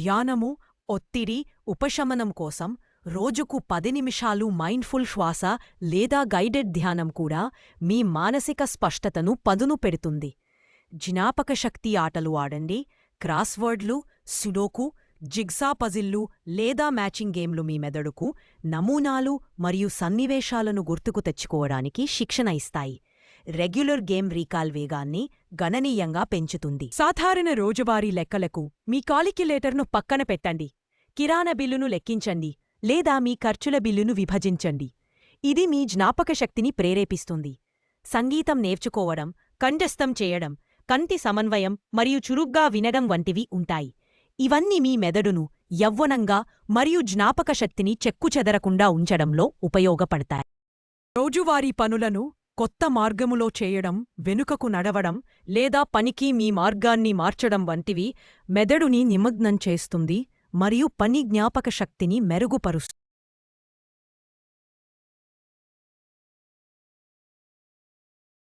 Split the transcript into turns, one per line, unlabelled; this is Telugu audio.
ధ్యానము ఒత్తిడి ఉపశమనం కోసం రోజుకు పది నిమిషాలు మైండ్ఫుల్ శ్వాస లేదా గైడెడ్ ధ్యానం కూడా మీ మానసిక స్పష్టతను పదును పెడుతుంది. జ్ఞాపకశక్తి ఆటలు ఆడండి క్రాస్వర్డ్లు సుడోకు జిగ్సా పజిల్లు లేదా మ్యాచింగ్ గేమ్లు మీ మెదడుకు నమూనాలు మరియు సన్నివేశాలను గుర్తుకు తెచ్చుకోవడానికి శిక్షణ ఇస్తాయి. రెగ్యులర్ గేమ్ రీకాల్ వేగాన్ని గణనీయంగా పెంచుతుంది. సాధారణ రోజువారీ లెక్కలకు మీ కాలిక్యులేటర్ను పక్కన పెట్టండి. కిరాణా బిల్లును లెక్కించండి లేదా మీ ఖర్చుల బిల్లును విభజించండి. ఇది మీ జ్ఞాపకశక్తిని ప్రేరేపిస్తుంది. సంగీతం నేర్చుకోవడం కంఠస్థం చేయడం కంటి సమన్వయం మరియు చురుగ్గా వినడం వంటివి ఉంటాయి. ఇవన్నీ మీ మెదడును యవ్వనంగా మరియు జ్ఞాపకశక్తిని చెక్కుచెదరకుండా ఉంచడంలో ఉపయోగపడతాయి. రోజువారీ పనులను కొత్త మార్గములో చేయడం వెనుకకు నడవడం లేదా పనికి మీ మార్గాన్ని మార్చడం వంటివి మెదడుని నిమగ్నం చేస్తుంది మరియు పని జ్ఞాపకశక్తిని మెరుగుపరుస్తుంది.